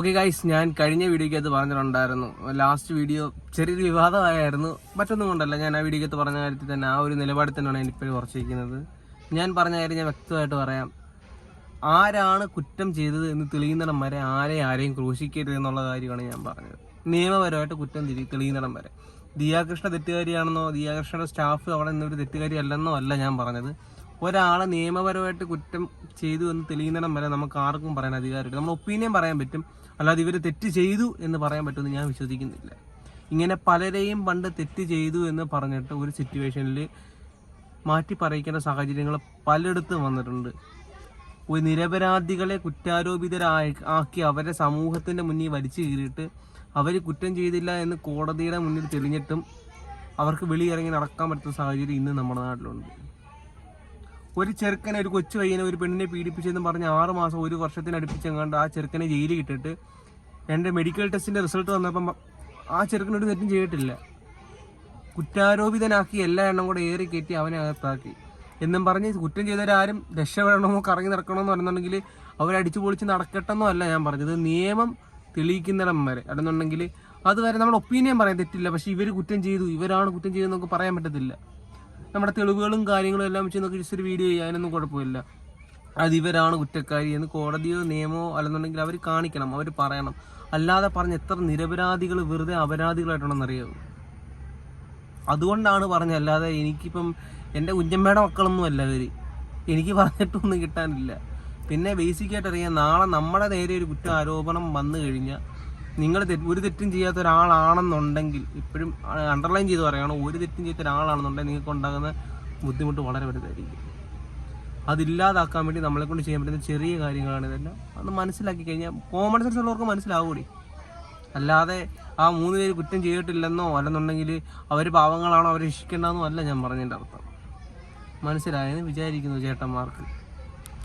Okay guys ഞാൻ കഴിഞ്ഞ വീഡിയോയ്ക്ക് അത് പറഞ്ഞിട്ടുണ്ടായിരുന്നു. ലാസ്റ്റ് വീഡിയോ ചെറിയൊരു വിവാദമായിരുന്നു മറ്റൊന്നും കൊണ്ടല്ല ഞാൻ ആ വീഡിയോയ്ക്ക് പറഞ്ഞ കാര്യത്തിൽ തന്നെ ആ ഒരു നിലപാടിൽ തന്നെയാണ് എനിക്കിപ്പോഴും ഉറച്ചിരിക്കുന്നത് ഞാൻ പറഞ്ഞ കാര്യം ഞാൻ വ്യക്തമായിട്ട് പറയാം. ആരാണ് കുറ്റം ചെയ്തത് എന്ന് തെളിയുന്നിടം വരെ ആരെ ആരെയും ക്രൂശിക്കരുത് എന്നുള്ള കാര്യമാണ് ഞാൻ പറഞ്ഞത്. നിയമപരമായിട്ട് കുറ്റം തിരി തെളിയുന്നിടം വരെ. ദിയാകൃഷ്ണ തെറ്റുകാരിയാണെന്നോ ദിയാകൃഷ്ണയുടെ സ്റ്റാഫ് അവിടെ നിന്നൊരു തെറ്റുകാരി അല്ലെന്നോ അല്ല ഞാൻ പറഞ്ഞത്. ഒരാളെ നിയമപരമായിട്ട് കുറ്റം ചെയ്തു എന്ന് തെളിയുന്നിടം വരെ നമുക്ക് ആർക്കും പറയാൻ അധികാരമില്ല. നമ്മൾ ഒപ്പീനിയൻ പറയാൻ പറ്റും. അല്ലാതെ ഇവർ തെറ്റ് ചെയ്തു എന്ന് പറയാൻ പറ്റുമെന്ന് ഞാൻ വിശ്വസിക്കുന്നില്ല. ഇങ്ങനെ പലരെയും പണ്ട് തെറ്റ് ചെയ്തു എന്ന് പറഞ്ഞിട്ട് ഒരു സിറ്റുവേഷനിൽ മാറ്റി പറയിക്കേണ്ട സാഹചര്യങ്ങൾ പലയിടത്തും വന്നിട്ടുണ്ട്. ഒരു നിരപരാധികളെ കുറ്റാരോപിതരായി ആക്കി അവരെ സമൂഹത്തിന്റെ മുന്നിൽ വലിച്ചു കീറിയിട്ട് അവർ കുറ്റം ചെയ്തില്ല എന്ന് കോടതിയുടെ മുന്നിൽ തെളിഞ്ഞിട്ടും അവർക്ക് വെളിയിറങ്ങി നടക്കാൻ പറ്റുന്ന സാഹചര്യം ഇന്ന് നമ്മുടെ നാട്ടിലുണ്ട്. ഒരു ചെറുക്കനെ ഒരു കൊച്ചു പയ്യനെ ഒരു പെണ്ണിനെ പീഡിപ്പിച്ചെന്ന് പറഞ്ഞ് ആറ് മാസം ഒരു വർഷത്തിനടുപ്പിച്ചെങ്ങാണ്ട് ആ ചെറുക്കനെ ജയിലിൽ ഇട്ടിട്ട് എന്റെ മെഡിക്കൽ ടെസ്റ്റിന്റെ റിസൾട്ട് വന്നപ്പം ആ ചെറുക്കനൊരു തെറ്റും ചെയ്തിട്ടില്ല. കുറ്റാരോപിതനാക്കി എല്ലാ എണ്ണം കൂടെ ഏറി കയറ്റി അവനെ അകത്താക്കി. എന്നും പറഞ്ഞ് കുറ്റം ചെയ്തവരാരും രക്ഷപ്പെടണമോ കറങ്ങി നടക്കണമെന്ന് പറയുന്നുണ്ടെങ്കിൽ അവരടിച്ചു പൊളിച്ച് നടക്കട്ടെന്നോ അല്ല ഞാൻ പറഞ്ഞത്. നിയമം തെളിയിക്കുന്നിടം വരെ. അല്ലെന്നുണ്ടെങ്കിൽ അതുവരെ നമ്മൾ ഒപ്പീനിയൻ പറയാൻ തെറ്റില്ല. പക്ഷെ ഇവർ കുറ്റം ചെയ്തു. ഇവരാണ് കുറ്റം ചെയ്തതെന്നൊക്കെ പറയാൻ പറ്റത്തില്ല. നമ്മുടെ തെളിവുകളും കാര്യങ്ങളും എല്ലാം വെച്ച് നമുക്ക് ജസ്റ്റ് ഒരു വീഡിയോ ചെയ്യാനൊന്നും കുഴപ്പമില്ല. അത് ഇവരാണ് കുറ്റക്കാരി എന്ന് കോടതിയോ നിയമമോ അല്ലെന്നുണ്ടെങ്കിൽ അവർ കാണിക്കണം അവർ പറയണം. അല്ലാതെ പറഞ്ഞ് എത്ര നിരപരാധികൾ വെറുതെ അപരാധികളായിട്ടുണ്ടെന്ന് അറിയാമോ അതുകൊണ്ടാണ് പറഞ്ഞത്. അല്ലാതെ എനിക്കിപ്പം എന്റെ കുഞ്ഞമ്മയുടെ മക്കളൊന്നും അല്ല ഇവർ എനിക്ക് പറഞ്ഞിട്ടൊന്നും കിട്ടാനില്ല. പിന്നെ ബേസിക്കായിട്ട് അറിയാം നാളെ നമ്മുടെ നേരെ ഒരു കുറ്റ ആരോപണം വന്നു കഴിഞ്ഞാൽ നിങ്ങൾ ഒരു തെറ്റും ചെയ്യാത്ത ഒരാളാണെന്നുണ്ടെങ്കിൽ ഇപ്പോഴും അണ്ടർലൈൻ ചെയ്ത് പറയുകയാണ് ഒരു തെറ്റും ചെയ്യാത്ത ഒരാളാണെന്നുണ്ടെങ്കിൽ നിങ്ങൾക്ക് ഉണ്ടാകുന്ന ബുദ്ധിമുട്ട് വളരെ വലുതായിരിക്കും. അതില്ലാതാക്കാൻ വേണ്ടി നമ്മളെ കൊണ്ട് ചെയ്യാൻ പറ്റുന്ന ചെറിയ കാര്യങ്ങളാണ് ഇതെല്ലാം. അത് മനസ്സിലാക്കി കഴിഞ്ഞാൽ കോമൺ സെൻസ് ഉള്ളവർക്ക് മനസ്സിലാവൂടി. അല്ലാതെ ആ മൂന്ന് പേര് കുറ്റം ചെയ്തിട്ടില്ലെന്നോ അല്ലെന്നുണ്ടെങ്കിൽ അവർ പാവങ്ങളാണോ അവരെ രക്ഷിക്കേണ്ടതെന്നോ അല്ല ഞാൻ പറഞ്ഞതിന്റെ അർത്ഥം. മനസ്സിലായെന്ന് വിചാരിക്കുന്നു ചേട്ടന്മാർക്ക്.